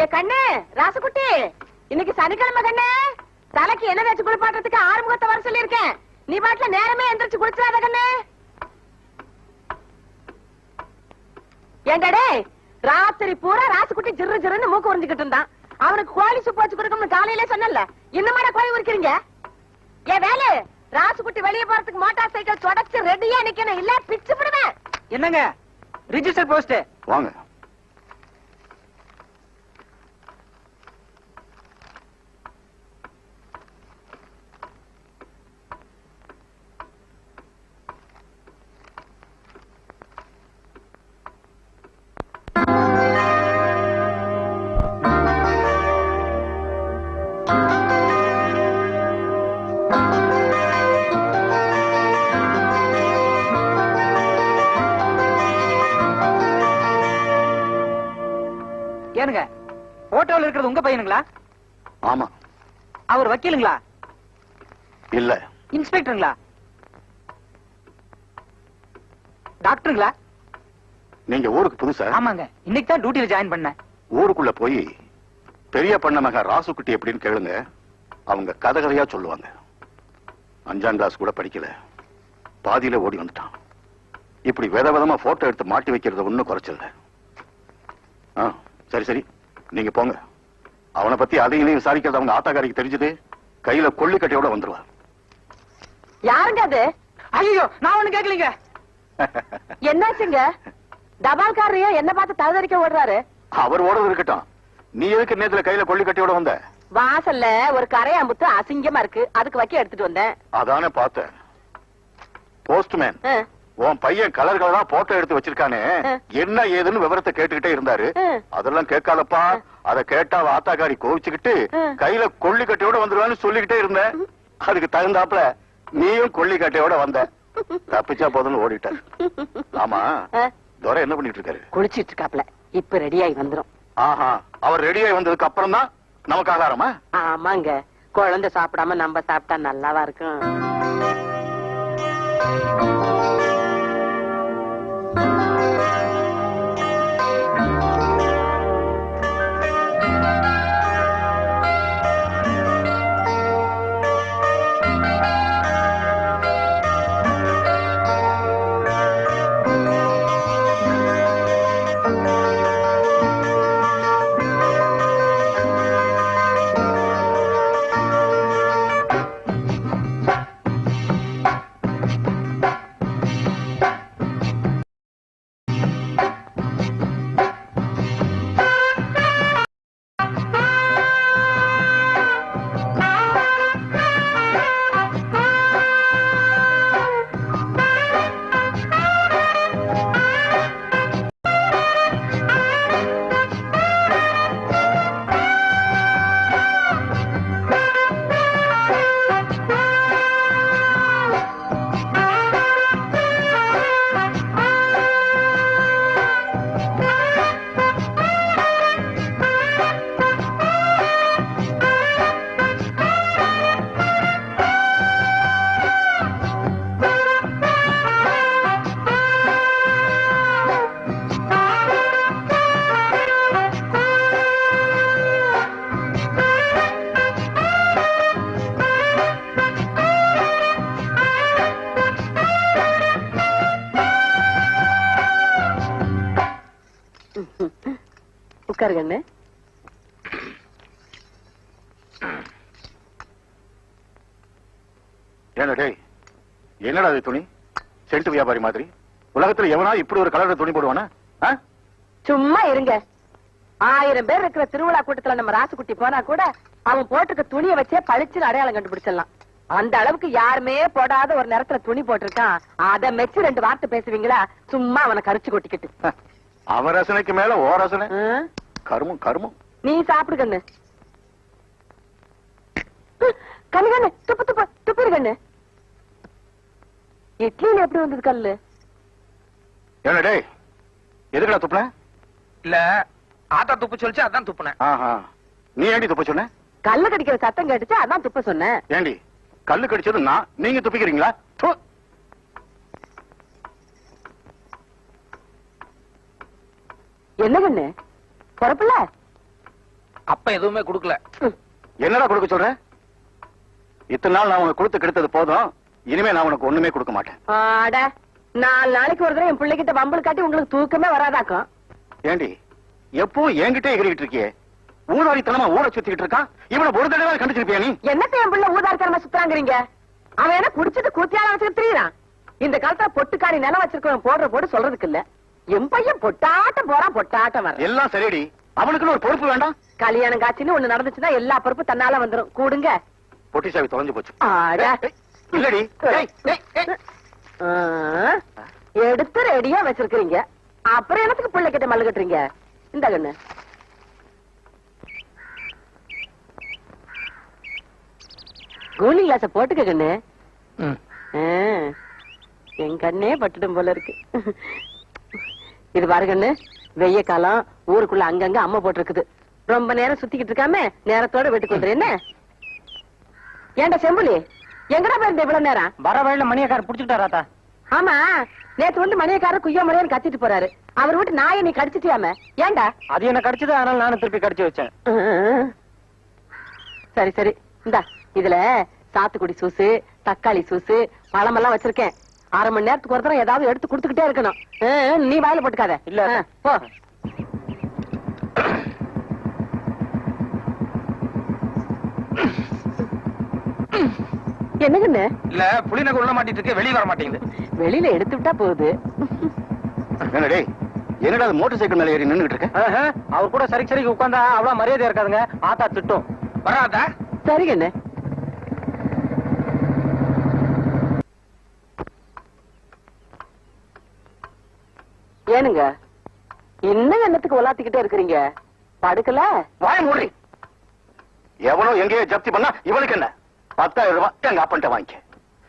ஏ கண்ணு ராசகுட்டி. இன்னைக்கு சனிக்கிழமை கண்ணு. தலைக்கு என்ன வச்சு குளிப்பாட்டுறதுக்கு ஆறுமுகத்தை வர சொல்லியிருக்கேன். நீ பாட்டுல நேரமே எந்திரிச்சு குளிச்சாத கண்ணு. ஏண்டா டேய் ராத்திரி பூரா ராசுக்குட்டி ஜிரு ஜிருன்னு மூக்கு உறிஞ்சுக்கிட்டு இருந்தான். அவனுக்கு கோழி சுப்பு வச்சு கொடுக்கணும்னு காலையிலே சொன்னல இன்னுமாடா கோழி உரிக்கிறீங்க? ஏ வேலு ராசுக்குட்டி வெளியே போறதுக்கு மோட்டார் சைக்கிள் தொடச்சு ரெடியா நிக்கணும். இல்ல பிச்சு விடுவேன் என்னங்க? ரிஜிஸ்டர் போஸ்ட் வாங்க. பையனுங்களா? ஆமா. அவர் வக்கீலுங்களா? இல்ல. இன்ஸ்பெக்டருங்களா? டாக்டருங்களா? நீங்க ஊருக்கு புதுசா? ஆமாங்க. இன்னைக்கு தான் டியூட்டில ஜாயின் பண்ணேன். ஊருக்குள்ள போய் பெரிய பண்ண மக ராசுக்குட்டி எப்படின்னு கேளுங்க. அவங்க கதை கதையா சொல்லுவாங்க. அஞ்சாம் கிளாஸ் கூட படிக்கல. பாதியில ஓடி வந்துட்டான். இப்படி வித விதமா போட்டோ எடுத்து மாட்டி வைக்கிறது ஒண்ணும் குறைச்சல ஆ சரி சரி. நீங்க போங்க. அவனை பத்தி அதையும் இதையும் விசாரிக்கிறது அவங்க ஆத்தாக்காரிக்கு தெரிஞ்சது. கையில கொள்ளிக்கட்டையோட வந்துருவா. யாருங்க அது? ஐயோ நான் ஒண்ணு கேட்கலீங்க என்னாச்சுங்க? தபால்காரரையோ என்ன பார்த்து தகுதறிக்க ஓடுறாரு? அவர் ஓடுறது இருக்கட்டும். நீ எதுக்கு நேத்துல கையில கொள்ளிக்கட்டையோட வந்த? வாசல்ல ஒரு கரையாம்புத்து அசிங்கமா இருக்கு. அதுக்கு வைக்க எடுத்துட்டு வந்தேன். அதானே பார்த்தேன். போஸ்ட்மேன் உன் பையன் கலர் கலரா போட்டோ எடுத்து வச்சிருக்கானே. என்ன ஏதுன்னு விவரத்தை கேட்டுக்கிட்டே இருந்தாரு. அதெல்லாம் கேட்காதப்பா. அத கேட்டா ஆத்தாக்காரி கோவிச்சுக்கிட்டு. கையில கொள்ளி கட்டையோட வந்துருவான்னு சொல்லிக்கிட்டே இருந்தேன். அதுக்கு தகுந்தாப்புல நீயும் கொள்ளி கட்டையோட வந்த. தப்பிச்சா போதும்னு ஓடிட்ட ஆமா. துரை என்ன பண்ணிட்டு இருக்காரு? குளிச்சிட்டு இருக்காப்ல இப்ப ரெடியாகி வந்துரும். ஆஹா. அவர் ரெடியாகி வந்ததுக்கு அப்புறம் தான் நமக்கு ஆகாரமா? ஆமாங்க. குழந்தை சாப்பிடாம நம்ம சாப்பிட்டா நல்லாவா இருக்கும்? உட்காரு கண்ணு. ஏன்னா டேய் என்னடா இது துணி? சென்ட் வியாபாரி மாதிரி. உலகத்துல எவனா இப்படி ஒரு கலர்ல துணி போடுவானா? சும்மா இருங்க. ஆயிரம் பேர் இருக்கிற திருவிழா கூட்டத்துல நம்ம ராசுக்குட்டி போனா கூட அவன் போட்டிருக்க துணியை வச்சே பளிச்சுன்னு அடையாளம் கண்டுபிடிச்சிடலாம். அந்த அளவுக்கு யாருமே போடாத ஒரு நேரத்துல துணி போட்டிருக்கான். அத மெச்சு ரெண்டு வார்த்தை பேசுவீங்களா? சும்மா அவனை கரிச்சு கொட்டிக்கிட்டு. அவன் ரசனைக்கு மேல ஓ ரசனை? கருமம் கருமம். நீ சாப்பிடு கண்ணு. கண்ணு கண்ணு துப்பு துப்பு துப்பிரு கண்ணு. இட்லியில எப்படி வந்தது கல்லு? ஏன்னா டேய் எதுக்குடா துப்புன? இல்ல ஆத்தா துப்பு சொல்லிச்சு அதான் துப்புனேன். ஆஹா நீ ஏண்டி துப்ப சொன்ன? கல்லு கடிக்கிற சத்தம் கேட்டுச்சு அதான் துப்ப சொன்னேன் ஏண்டி கல்லு கடிச்சது நான் நீங்க துப்பிக்கிறீங்களா? து. என்ன கண்ணு? பொறப்புல? அப்ப எதுவுமே குடுக்கல. என்னடா கொடுக்க சொல்ற? இத்தனை நாள் நான் உனக்கு கொடுத்து கெடுத்தது போதும். இனிமே நான் உனக்கு ஒண்ணுமே கொடுக்க மாட்டேன். நாலு நாளைக்கு ஒரு தடவை என் பிள்ளைகிட்ட வம்பல் காட்டி உங்களுக்கு தூக்கமே வராதாக்கும். ஏண்டி எப்போ என்கிட்ட எகிரிக்கிட்டு இருக்கியே? ஊதாரித்தனமா ஊரை சுத்திக்கிட்டு இருக்கான்? இவனை ஒரு தடவை கண்டிச்சிருப்பியா நீ? என்னத்த என் பிள்ளை ஊதாரித்தனமா சுத்துறாங்கிறீங்க? அவன் என்ன குடிச்சிட்டு கூத்தியால வச்சுட்டு திரியிறான்? இந்த காலத்துல பொட்டுக்காரி நிலம் வச்சிருக்கவன் போடுற போட்டு சொல்றதுக்கு இல்ல. என் பையன் பொட்டாட்டம் போறான் பொட்டாட்டம் வர எல்லாம் சரிடி. அவனுக்குன்னு ஒரு பொறுப்பு வேண்டாம். கல்யாணம் காட்சின்னு ஒண்ணு நடந்துச்சுன்னா எல்லா பொறுப்பும் தன்னால வந்துரும். கூடுங்க. பொட்டி சாவி தொலைஞ்சு போச்சு. இல்லடி. எடுத்து ரெடியா வச்சிருக்கீங்க அப்புறம் என்னத்துக்கு பிள்ளை கிட்ட மல்லு கட்டுறீங்க இந்த கண்ணு. கூலிங் கிளாஸ போட்டுக்க கண்ணு. என் கண்ணே பட்டுடும் போல இருக்கு. இது பாரு கண்ணு வெய்ய காலம் ஊருக்குள்ள அங்கங்க அம்மா போட்டிருக்குது. ரொம்ப நேரம் சுத்திக்கிட்டு இருக்காம நேரத்தோட வீட்டுக்கு வந்துரு என்ன? ஏன்டா செம்புலி? எங்கடா போயிருந்த இவ்வளவு நேரம்? வர வழியில மணியக்காரர் புடிச்சுட்டாராத்தா ஆமா நேத்து வந்து மணியக்காரர் குய்யோ முறையான்னு கத்திட்டு போறாரு. அவர் விட்டு நாயை நீ கடிச்சிட்டியாம? ஏன்டா அது என்ன கடிச்சது அதனால நானும் திருப்பி கடிச்சு வச்சேன். சரி சரி. இந்தா இதுல சாத்துக்குடி சூசு தக்காளி சூசு பழமெல்லாம் வச்சிருக்கேன். அரை மணி நேரத்துக்கு ஒரு ஏதாவது எடுத்து கொடுத்துக்கிட்டே இருக்கணும். நீ வாயில போட்டுக்காத. இல்ல. போ. என்னங்கண்ணு இல்ல புளிநகை உள்ள மாட்டிட்டு இருக்கு வெளிய வர மாட்டேங்குது. வெளியில எடுத்து விட்டா போகுது. என்னடா டேய் என்னடா அது மோட்டார் சைக்கிள் மேல ஏறி நின்னுகிட்டு இருக்க? அவர் கூட சரி சரிக்கு உட்காந்தா அவ்வளவு மரியாதை இருக்காதுங்க. ஆத்தா திட்டும். வராதா? சரிங்கண்ணு ஏனுங்க? இன்னும் என்னத்துக்கு உலாத்திக்கிட்டே இருக்கிறீங்க? படுக்கல? வாய மூடி. எவனோ எங்கேயோ ஜப்தி பண்ணா இவனுக்கு என்ன? பத்தாயிரம் ரூபாய் எங்க அப்பன்ட்ட வாங்கிக்க.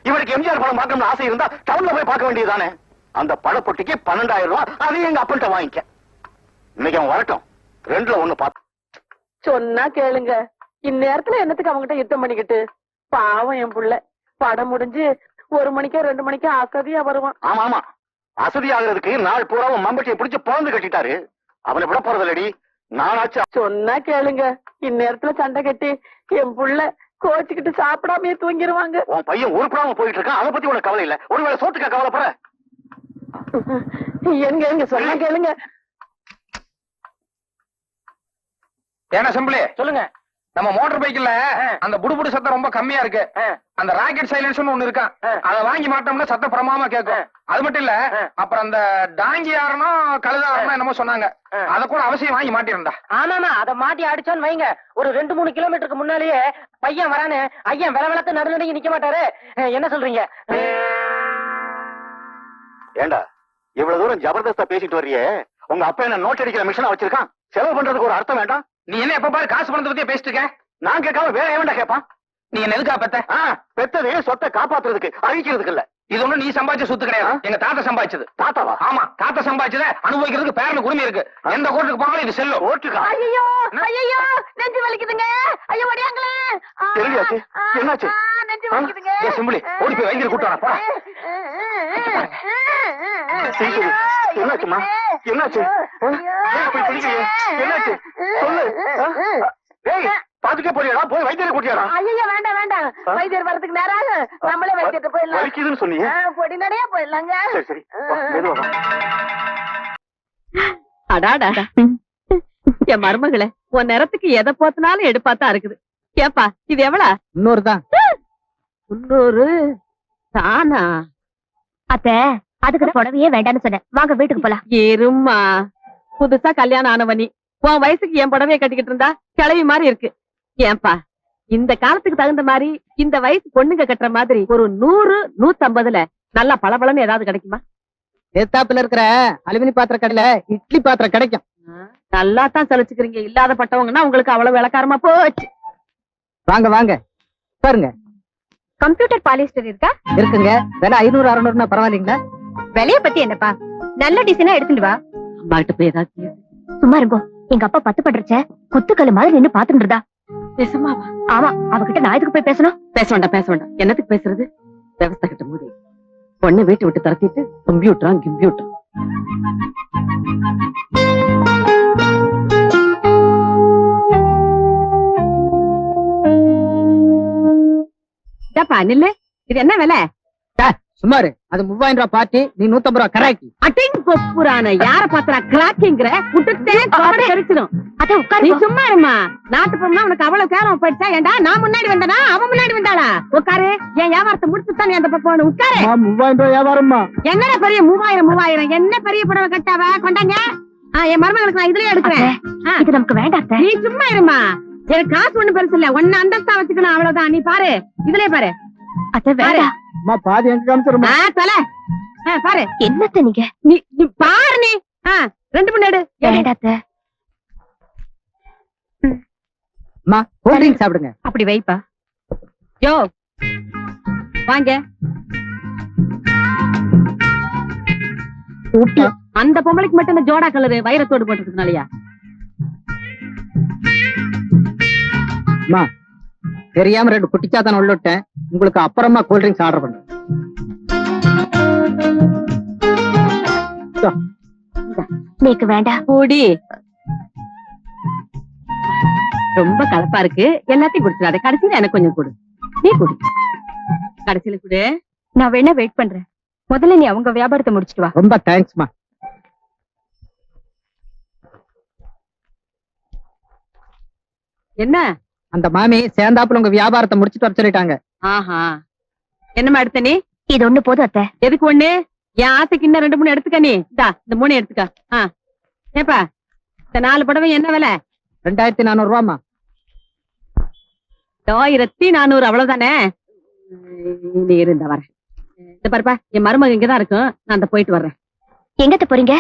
இவனுக்கு எம்ஜிஆர் படம் பார்க்கணும்னு ஆசை இருந்தா டவுன்ல போய் பார்க்க வேண்டியதுதானே? அந்த படப்பொட்டிக்கு பன்னெண்டாயிரம் ரூபாய் அதையும் எங்க அப்பன்ட்ட வாங்கிக்க. இன்னைக்கு அவன் வரட்டும். ரெண்டுல ஒண்ணு பார்த்து சொன்னா கேளுங்க. இந்நேரத்துல என்னத்துக்கு அவங்ககிட்ட யுத்தம் பண்ணிக்கிட்டு? பாவம் என் புள்ள. படம் முடிஞ்சு ஒரு மணிக்கோ ரெண்டு மணிக்கோ அசதியா வருவான். ஆமா ஆமா. அசதி ஆகுறதுக்கு நாள் பூராவும் மம்பட்டியை பிடிச்சு பிறந்து கட்டிட்டாரு. அவனை விட போறதில்லடி. நானாச்சு சொன்னா கேளுங்க. இந்நேரத்துல சண்டை கட்டி என் புள்ள கோச்சுக்கிட்டு சாப்பிடாமயே தூங்கிருவாங்க. உன் பையன் உருப்படாம போயிட்டு இருக்கான் அதை பத்தி உனக்கு கவலை இல்ல. ஒருவேளை சோத்துக்கா கவலைப்பட எங்க எங்க? சொன்னா கேளுங்க. ஏன்னா செம்பிளி? சொல்லுங்க. நம்ம மோட்டார் பைக்ல அந்த புடுபுடு சத்தம் ரொம்ப கம்மியா இருக்கு. அந்த ராக்கெட் சைலன்ஸ்னு ஒண்ணு இருக்கான். அத வாங்கி மாட்டோம்னா சத்தம் பிரமாமா கேட்கும். அது மட்டும் இல்ல. அப்புறம் அந்த டாங்கி ஆரணும் கழுதாரணும் என்னமோ சொன்னாங்க. அத கூட அவசியம் வாங்கி மாட்டிருந்தா. ஆமாமா அத மாட்டி அடிச்சோன்னு வைங்க. ஒரு ரெண்டு மூணு கிலோமீட்டருக்கு முன்னாலேயே பையன் வரானு ஐயன் வில விளத்து நடுநடுங்கி நிக்க மாட்டாரு. என்ன சொல்றீங்க? ஏண்டா இவ்வளவு தூரம் ஜபர்தஸ்தா பேசிட்டு வர்றியே? உங்க அப்பா என்ன நோட் அடிக்கிற மிஷினா வச்சிருக்கான்? செலவு பண்றதுக்கு ஒரு அர்த்தம் வேண்டாம்? நீ என்ன எப்ப பாரு காசு பணத்தை பத்தியே பேசிட்டு இருக்க? நான் கேட்காம வேற எவன்டா கேட்பான்? நீ என்ன எதுக்கா பத்த? ஆ, பெத்தது சொத்தை காப்பாத்துறதுக்கு அழிக்கிறதுக்கு இல்ல. இது ஒண்ணு நீ சம்பாதிச்ச சொத்து கிடையாது. எங்க தாத்தா சம்பாதிச்சது. தாத்தாவா? ஆமா தாத்தா சம்பாதிச்சத அனுபவிக்கிறதுக்கு பேரனுக்கு உரிமை இருக்கு. எந்த கோர்ட்டுக்கு போனாலும் இது செல்லும். ஓட்டுக்கா ஐயோ ஐயோ நெஞ்சு வலிக்குதுங்க. ஐயோ ஓடியாங்களே ஆ, என்னாச்சு? நெஞ்சு? வலிக்குதுங்க. ஏய், சிம்புலி, ஓடி போய் வைத்தியரை கூட்டு வா, என்னாச்சும்மா? என்னாச்சு? என்னாச்சு? சொல்லு. டேய், பாத்துட்டே போறியாடா? போய் வைத்தியரை கூட்டியாடா? ஐயோ வேண்டாம் வேண்டாம்? வைத்தியர் வரதுக்கு நேரம் ஆகும். நம்மளே வைத்தியத்தை போயிடலாம். வலிக்குதுன்னு சொன்னீங்க? பொடி நடையா போயிடலாங்க. சரி சரி. மெதுவா. அடாடா. என் மருமகளே உன் நேரத்துக்கு எதை போத்தினாலும் எடுப்பாத்தான் இருக்குது. கேப்பா இது எவ்வளவு இன்னொரு தான். முன்னூறு தானா? அத்த அதுக்கு புடவையே வேண்டாம்னு சொன்னேன். வாங்க வீட்டுக்கு போலாம். இரும்மா புதுசா கல்யாணம் ஆனவனி. உன் வயசுக்கு என் புடவைய கட்டிக்கிட்டு இருந்தா கிளவி மாதிரி இருக்கு. ஏன்பா இந்த காலத்துக்கு தகுந்த மாதிரி இந்த வயசு பொண்ணுங்க கட்டுற மாதிரி ஒரு நூறு நூத்தம்பதுல நல்லா பளபளன்னு ஏதாவது கிடைக்குமா? எத்தாப்புல இருக்கிற அலுமினி பாத்திர கடையில இட்லி பாத்திரம் கிடைக்கும். நல்லா தான் சலிச்சுக்கிறீங்க. இல்லாத பட்டவங்கன்னா உங்களுக்கு அவ்வளவு விளக்காரமா போச்சு. வாங்க வாங்க. பாருங்க. கம்ப்யூட்டர் பாலிஸ்டர் இருக்கா? இருக்குங்க. விலை ஐநூறு அறுநூறுனா பரவாயில்லைங்களா? விலைய பத்தி என்னப்பா? நல்ல டிசைனா எடுத்துட்டு வா. அம்மா கிட்ட போய் ஏதாவது சும்மா இருங்கோ. எங்க அப்பா பத்து படுறச்ச குத்துக்கல் மாதிரி நின்னு பாத்துட்டு இருந்தா பேசுமாவா ஆமா அவகிட்ட நான் எதுக்கு போய் பேசணும்? பேச வேண்டாம் பேச வேண்டாம். என்னத்துக்கு பேசுறது? விவசாய கிட்ட மூடி பொண்ணை வீட்டு விட்டு தரத்திட்டு கம்ப்யூட்டரா கம்ப்யூட்டர் இது என்ன விலை? சுமாரு அது மூவாயிரம் ரூபாய் பார்ட்டி நீ நூத்தம்பது ரூபாய் கராக்கி அட்டிங் கொப்புரான யார பாத்திரா கிளாக்கிங்கிற விட்டுட்டே கவலை தெரிச்சிடும் அத்த நீ உட்காரு சும்மா இருமா நாட்டு பொண்ணா உனக்கு அவ்வளவு கேரம் போயிடுச்சா? ஏண்டா நான் முன்னாடி வந்தனா? அவன் முன்னாடி வந்தாளா? உட்காரு. என் வியாபாரத்தை முடிச்சுட்டு நீ அந்த பக்கம். உட்காரு. மூவாயிரம் ரூபாய் வியாபாரம்மா. என்னடா பெரிய மூவாயிரம் மூவாயிரம்? என்ன பெரிய புடவை கட்டாவ? கொண்டாங்க. ஆ, என் மருமகளுக்கு நான் இதுலயே எடுக்கிறேன். இது நமக்கு வேண்டாம் நீ சும்மா இருமா எனக்கு காசு ஒண்ணு பெருசு இல்ல. ஒன்னு அந்தஸ்தா வச்சுக்கணும் அவ்வளவுதான். நீ பாரு. இதுலயே பாரு. அத்த வேண்டாம். அம்மா பாதி எங்க காமிச்சிருமா ஆ, தொலை. ஆ, பாரு. என்னத்த நீங்க? நீ நீ பாரு நீ. ஆ, ரெண்டு மணி எடு. அத்த? அம்மா கூல் ட்ரிங்க் சாப்பிடுங்க. அப்படி வைப்பா. யோ வாங்க. அந்த பொம்பளைக்கு மட்டும் இந்த ஜோடா கலரு வைரத்தோடு போட்டுக்கிறதுனாலயா தெரியாம ரெண்டு குட்டிச்சாத்தான் உள்ள விட்டேன். உங்களுக்கு அப்புறமா கூல் ட்ரிங்க்ஸ் ஆர்டர் பண்றேன். நீக்கு வேண்டாம் கூடி ரொம்ப கலப்பா இருக்கு. எல்லாத்தையும் குடிச்சிடாத கடைசியில எனக்கு கொஞ்சம் கொடு. நீ குடி. கடைசியில குடு. நான் வேணா வெயிட் பண்றேன். முதல்ல நீ அவங்க வியாபாரத்தை முடிச்சிட்டு வா. ரொம்ப தேங்க்ஸ்மா என்ன? அந்த மாமி சேர்ந்தாப்புல உங்க வியாபாரத்தை முடிச்சிட்டு வர சொல்லிட்டாங்க. ஆஹா. என்னம்மா எடுத்த நீ? இது ஒண்ணு போதும் அத்த. எதுக்கு ஒண்ணு? என் ஆசைக்கு இன்னும் ரெண்டு மூணு எடுத்துக்க நீ. இந்தா இந்த மூணு எடுத்துக்க. ஆ. ஏப்பா இந்த நாலு புடவை என்ன விலை? ரெண்டாயிரத்தி நானூறு ரூபாமா ஆயிரத்தி நானூறு அவ்வளவுதானே? நீ இருந்த வரேன். இந்த பாருப்பா என் மருமக இங்கதான் இருக்கும். நான் அந்த போயிட்டு வர்றேன். எங்கத்த போறீங்க?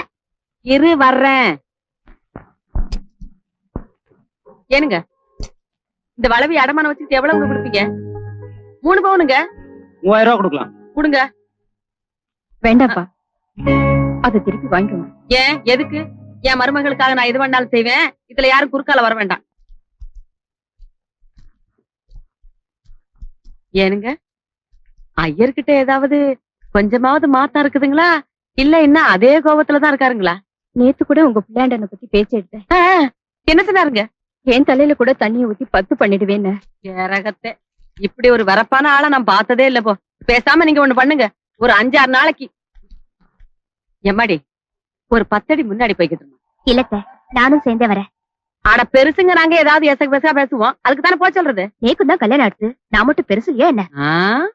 இரு வர்றேன். ஏனுங்க இந்த வளவி அடமான வச்சுட்டு எவ்வளவு கொடுப்பீங்க? மூணு பவுனுங்க. மூவாயிரம் ரூபாய் கொடுக்கலாம். கொடுங்க. வேண்டாம்ப்பா அதை திருப்பி வாங்கிக்கோங்க. ஏன்? எதுக்கு? என் மருமகளுக்காக நான் எது வேணாலும் செய்வேன். இதுல யாரும் குறுக்கால வர வேண்டாம். ஏனுங்க? ஐயர்கிட்ட ஏதாவது கொஞ்சமாவது மாத்தம் இருக்குதுங்களா? இல்ல இன்னும் அதே கோபத்துலதான் இருக்காருங்களா? நேத்து கூட உங்க பிள்ளையாண்டனை பத்தி பேச்சு எடுத்தேன். என்ன சொன்னாருங்க? என் தலையில கூட தண்ணியை ஊத்தி பத்து பண்ணிடுவேன்னு. ஏரகத்தை. இப்படி ஒரு வரப்பான ஆளை நான் பார்த்ததே இல்ல போ. பேசாம நீங்க ஒண்ணு பண்ணுங்க. ஒரு அஞ்சாறு நாளைக்கு. எம்மாடி ஒரு பத்தடி முன்னாடி போய்கிட்டு இருந்தோம். இல்லத்த நானும் சேர்ந்தே வரேன். ஆனா பெருசுங்க நாங்க ஏதாவது எசக பெருசா பேசுவோம். அதுக்கு தானே போய் சொல்றது? நேக்கு தான் கல்யாணம் ஆடுது நான் மட்டும் பெருசு இல்லையா என்ன? ஆ?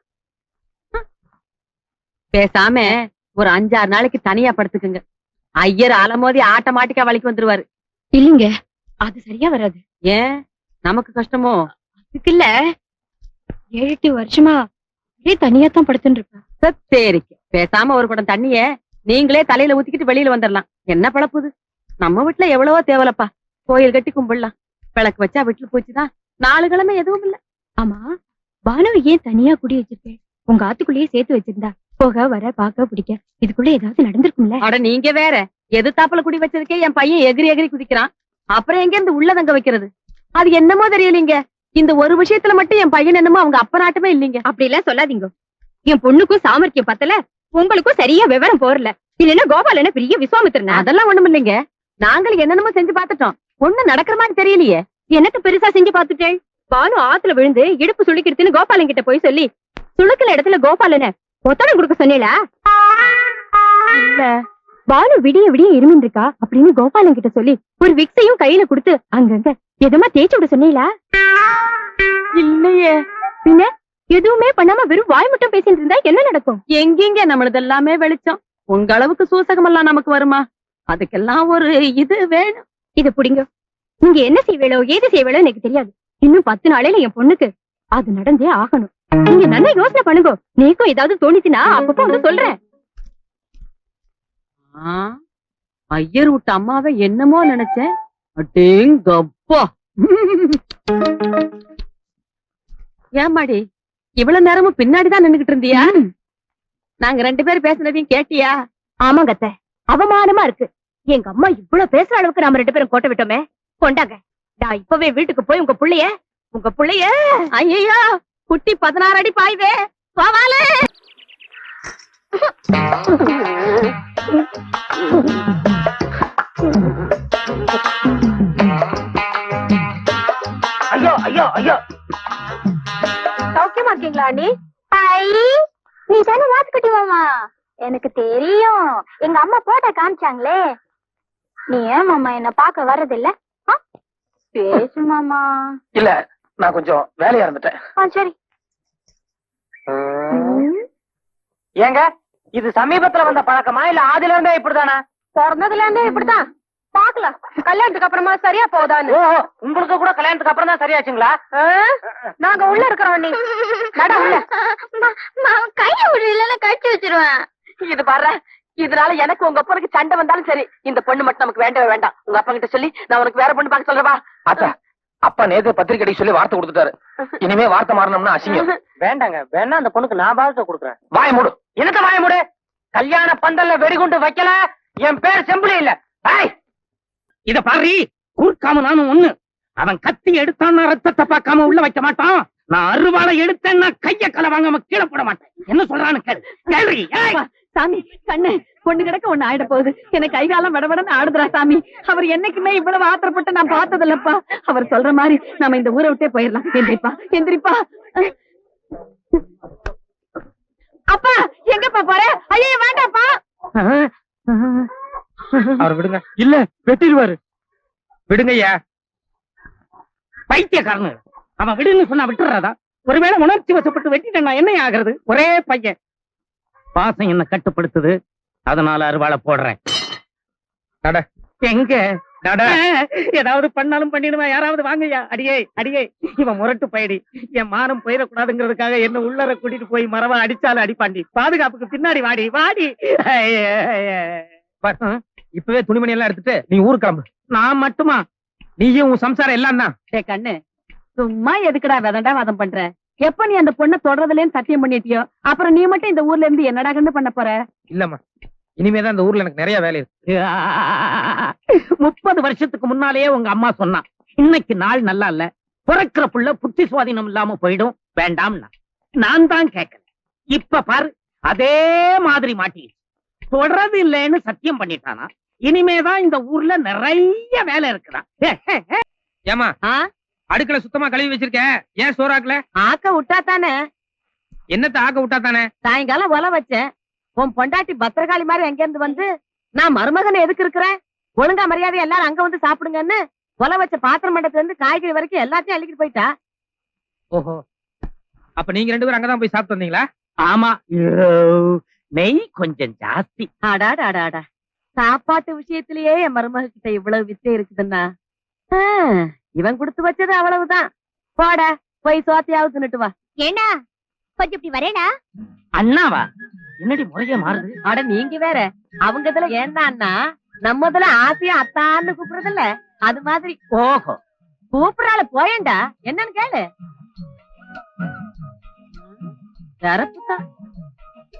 பேசாம ஒரு அஞ்சாறு நாளைக்கு தனியா படுத்துக்குங்க. ஐயர் அலமோதி ஆட்டோமேட்டிக்கா வலிக்கு வந்துருவாரு. இல்லைங்க. அது சரியா வராது. ஏன்? நமக்கு கஷ்டமோ? அதுக்கு இல்ல. ஏழு எட்டு வருஷமா அப்படியே தனியா தான் படுத்துட்டு இருப்பேன் சரிக்கு பேசாம ஒரு குடம் தண்ணிய நீங்களே தலையில ஊத்திக்கிட்டு வெளியில வந்துடலாம் என்ன பழப்புது? நம்ம வீட்டுல எவ்வளவோ தேவலப்பா. கோயில் கட்டி கும்பிடலாம். விளக்கு வச்சா வீட்டுல போச்சுதான். நாலு கிழமை எதுவும் இல்ல. ஆமா பானுவை ஏன் தனியா குடி வச்சிருக்கேன் உங்க ஆத்துக்குள்ளேயே சேர்த்து வச்சிருந்தா. போக வர பாக்க பிடிக்க. இதுக்குள்ள ஏதாவது நடந்திருக்கும்ல? அட நீங்க வேற. எது தாப்புல குடி வச்சதுக்கே என் பையன் எகிரி எகிரி குதிக்கிறான். அப்புறம் எங்க இருந்து உள்ள தங்க வைக்கிறது? அது என்னமோ தெரியலீங்க. இந்த ஒரு விஷயத்துல மட்டும் என் பையன் என்னமோ அவங்க அப்ப நாட்டுமே இல்லீங்க. அப்படி எல்லாம் சொல்லாதீங்க. என் பொண்ணுக்கும் சாமர்த்தியம் பத்தல உங்களுக்கும் சரியா விவரம் போறல. இல்லன்னா கோபாலன பெரிய விஸ்வாமித்திரனா? அதெல்லாம் ஒண்ணும் இல்லைங்க. நாங்கள் என்னென்னமோ செஞ்சு பார்த்துட்டோம். ஒண்ணு நடக்கிற மாதிரி தெரியலையே. என்னத்த பெருசா செஞ்சு பாத்துட்டேன் பானு ஆத்துல விழுந்து இடுப்பு சுளுக்கிடுதுன்னு கோபாலன் கிட்ட போய் சொல்லி சுளுக்கிற இடத்துல கோபாலன ஒத்தடம் கொடுக்க சொன்னீங்களா இல்ல. பானு விடிய விடிய இருமின் இருக்கா அப்படின்னு கோபாலன் கிட்ட சொல்லி ஒரு விக்ஸையும் கையில கொடுத்து அங்கங்க எதுமா தேய்ச்சி விட சொன்னீங்களா? இல்லையே. பின்ன எதுவுமே பண்ணாம வெறும் வாய் மட்டும் பேசிட்டு இருந்தா என்ன நடக்கும்? எங்கெங்க நம்மளது எல்லாமே வெளிச்சம்? உங்க அளவுக்கு சூசகம் எல்லாம் நமக்கு வருமா? அதுக்கெல்லாம் ஒரு இது வேணும். இத புடிங்க. நீங்க என்ன செய்வேளோ ஏது செய்வேளோ எனக்கு தெரியாது. இன்னும் பத்து நாளையில என் பொண்ணுக்கு அது நடந்தே ஆகணும். நீங்க நல்லா யோசனை பண்ணுங்க. நீக்கும் ஏதாவது தோணிச்சுன்னா அப்பப்போ வந்து சொல்றேன். ஐயர் விட்ட அம்மாவை என்னமோ நினைச்சேன். அடேங்கப்பா ஏமாடி இவ்வளவு நேரமும் பின்னாடிதான் நின்னுகிட்டு இருந்தியா? நாங்க ரெண்டு பேரும் பேசுனதையும் கேட்டியா? ஆமாங்க அத்தை. அவமானமா இருக்கு. எங்க அம்மா இவ்வளவு பேசுற அளவுக்கு நாம ரெண்டு பேரும் கோட்டை விட்டோமே. கொண்டாங்க. நான் இப்பவே வீட்டுக்கு போய் உங்க புள்ளைய உங்க புள்ளைய ஐயோ குட்டி பதினாறு அடி பாய்வே பவாலே ஐயோ ஐயோ ஐயோ. சௌக்கியமா இருக்கீங்களா அண்ணி? ஐ நீ தானே வாத்துக்குட்டி மாமா. எனக்கு தெரியும். எங்க அம்மா போட்டோ காமிச்சாங்களே. நீ ஏன் மாமா என்ன பார்க்க வர்றதில்ல? பேசு மாமா. இல்ல நான் கொஞ்சம் வேலையா இருந்துட்டேன். சரி. ஏங்க? இது சமீபத்துல வந்த பழக்கமா இல்ல ஆதில இருந்தே இப்படிதானா? பிறந்ததுல இருந்தே இப்படிதான் பாக்கலாம் கல்யாணத்துக்கு அப்புறமா சரியா போதான்னு. உங்களுக்கு கூட கல்யாணத்துக்கு அப்புறம் தான் சரியாச்சுங்களா? நாங்க உள்ள இருக்கிறோம் நீ நட உள்ள. கைய விடல கழிச்சு வச்சிருவேன். இது பாரு இதனால எனக்கு உங்க அப்பனுக்கு சண்டை வந்தாலும் சரி. இந்த பொண்ணு மட்டும் நமக்கு வேண்டவே வேண்டாம். உங்க அப்பா கிட்ட சொல்லி நான் உனக்கு வேற பொண்ணு பார்க்க சொல்றவா ஆத்தா அப்பா நேத்து பத்திரிக்கை சொல்லி வார்த்தை கொடுத்துட்டாரு. இனிமே வார்த்தை மாறணும்னா அசிங்கம். வேண்டாங்க வேணா அந்த பொண்ணுக்கு நான் பாலத்தை கொடுக்குறேன். வாய மூடு. என்னத்த வாய மூடு? கல்யாண பந்தல்ல வெடிகுண்டு வைக்கல என் பேர் செம்புலி இல்ல. இத பாரு கூர்க்காம நானும் ஒண்ணு. அவன் கத்தி எடுத்தான்னா ரத்தத்தை பார்க்காம உள்ள வைக்க மாட்டான். நான் அருவாளை எடுத்தேன்னா கைய கலை வாங்காம கீழே போட மாட்டேன். என்ன சொல்றான்னு கேளு. கேள்வி சாமி கண்ணு பொண்ணு கிடக்க ஒண்ணு ஆயிட போகுது. எனக்கு கை காலம் விடவிடன்னு ஆடுதுரா சாமி. அவர் என்னைக்குமே இவ்வளவு ஆத்திரப்பட்டு நான் பார்த்தது இல்லப்பா அவர் சொல்ற மாதிரி நாம இந்த ஊரை விட்டே போயிடலாம். எந்திரிப்பா எந்திரிப்பா. அப்பா எங்கப்பா போற? ஐயோ வேண்டாப்பா அவர் விடுங்க. இல்ல வெட்டிடுவாரு. விடுங்க ஐயா பைத்தியக்காரனு. அவன் விடுன்னு சொன்னா விட்டுறாதா? ஒருவேளை உணர்ச்சி வசப்பட்டு வெட்டிட்டேன் என்ன ஆகுறது? ஒரே பையன். பாசம் என்ன கட்டுப்படுத்துது. அதனால அருவாளை போடுறேன். எங்க? ஏதாவது பண்ணாலும் பண்ணிடுவேன் யாராவது வாங்கய்யா? அடியே அடியே. இவன் முரட்டு பயடி. என் மானம் போயிடக்கூடாதுங்கிறதுக்காக என்ன உள்ளர கூட்டிட்டு போய் மரவா அடிச்சாலும் அடிப்பாண்டி. பாதுகாப்புக்கு பின்னாடி வாடி வாடி. இப்பவே துணிமணி எல்லாம் எடுத்துட்டு நீ ஊருக்கு கிளம்பு. நான் மட்டுமா? நீயும் உன் சம்சாரம் எல்லாம் தான் கண்ணு. சும்மா எதுக்குடா விதண்டா வாதம் பண்ற? எப்ப நீ அந்த பொண்ணை தொடர்றதுலேன்னு சத்தியம் பண்ணிட்டியோ? அப்புறம் நீ மட்டும் இந்த ஊர்ல இருந்து என்னடா பண்ண போற? இல்லம்மா. இனிமேதான் இந்த ஊர்ல எனக்கு நிறைய வேலை இருக்கு. முப்பது வருஷத்துக்கு முன்னாலேயே உங்க அம்மா சொன்னா இன்னைக்கு நாள் நல்லா இல்ல. பிறக்கிற புள்ள புத்தி சுவாதீனம் இல்லாம போயிடும். வேண்டாம்னா. நான் தான் கேட்கல இப்ப பாரு அதே மாதிரி மாட்டி தொடறது இல்லைன்னு சத்தியம் பண்ணிட்டானா? இனிமேதான் இந்த ஊர்ல நிறைய வேலை இருக்குதான் ஏமா? அடுக்கல சுத்தமா கழுவி வச்சிருக்க ஏன் சோறாக்கல ஆக்க விட்டா தானே என்னத்த ஆக்க விட்டா தானே சாயங்காலம் ஒல வச்சேன். உன் பொண்டாட்டி பத்திரகாளி மாதிரி எங்க இருந்து வந்து நான் மருமகன் எதுக்கு இருக்கிறேன்? ஒழுங்கா மரியாதை எல்லாரும் அங்க வந்து சாப்பிடுங்கன்னு ஒல வச்ச பாத்திரம் மண்டத்துல இருந்து காய்கறி வரைக்கும் எல்லாத்தையும் அள்ளிக்கிட்டு போயிட்டா? ஓஹோ. அப்ப நீங்க ரெண்டு பேரும் அங்கதான் போய் சாப்பிட்டு வந்தீங்களா? ஆமா. நெய் கொஞ்சம் ஜாஸ்தி. அடாடா அடாடா சாப்பாட்டு விஷயத்திலேயே என் மருமக கிட்ட இவ்வளவு வித்தை இருக்குதுன்னா? இவன் கொடுத்து வச்சது அவ்வளவுதான். போட போய் சோத்தையாவது தின்னுட்டு வா. ஏண்டா? கொஞ்சம் இப்படி வரேடா அண்ணாவா? என்னடி முறைய மாறுது? அட நீங்க வேற. அவங்க இதுல ஏன்னா நம்ம இதுல ஆசையா அத்தான்னு கூப்பிடுறதில்ல. அது மாதிரி. ஓஹோ. கூப்பிடறால போயேண்டா என்னன்னு கேளு. யாரப்புதான்